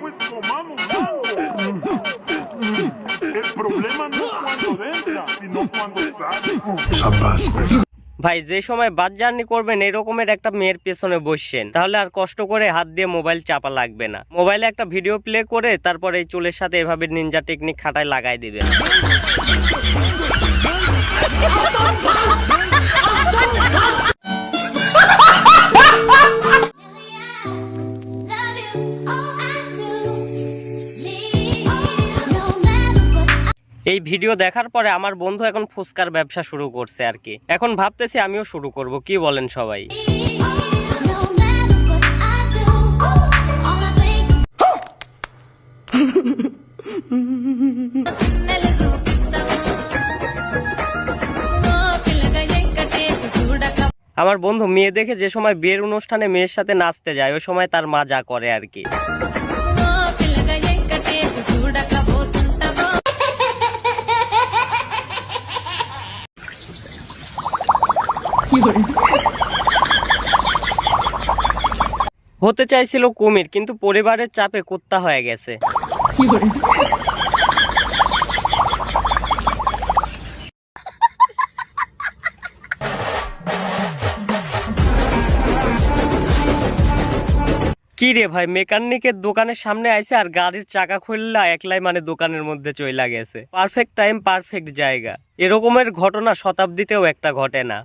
pues tomamos mango. El problema no es cuando entra, sino cuando sale. ভাই যে সময় bus journey করবেন এরকমের একটা মেয়ের পেছনে বসছেন তাহলে আর কষ্ট করে হাত দিয়ে মোবাইল চাপা লাগবে না মোবাইলে একটা ভিডিও প্লে করে তারপরে এই চুলের সাথে এভাবে নিনজা টেকনিক খাটায় লাগাই দিবেন এই ভিডিও দেখার পরে আমার বন্ধু এখন ফুচকার ব্যবসা শুরু করছে আর কি। এখন ভাবতেছি আমিও শুরু করব, কি বলেন সবাই? আমার বন্ধু মেয়ে দেখে যে সময় বিয়ের অনুষ্ঠানে মেয়ের সাথে নাচতে যায়, ওই সময় তার মা যা করে আর কি। হতে চাইছিল কুমির কিন্তু পরিবারের চাপে কুত্তা হয়ে গেছে। কি রে ভাই মেকানিকের দোকানের সামনে আইছে আর গাড়ির চাকা খুললা একলাই মানে দোকানের মধ্যে চইলা গেছে। পারফেক্ট টাইম পারফেক্ট জায়গা। এরকমের ঘটনা শতাব্দীতেও একটা ঘটে না।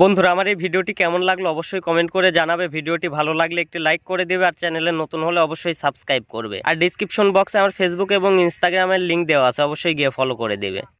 বন্ধুরা, আমার এই ভিডিওটি কেমন লাগল অবশ্যই কমেন্ট করে জানাবে। ভিডিওটি ভালো লাগলে একটি লাইক করে দেবে আর চ্যানেলে নতুন হলে অবশ্যই সাবস্ক্রাইব করবে। আর ডিসক্রিপশন বক্সে আমার ফেসবুক এবং ইনস্টাগ্রামের লিঙ্ক দেওয়া আছে, অবশ্যই গিয়ে ফলো করে দেবে।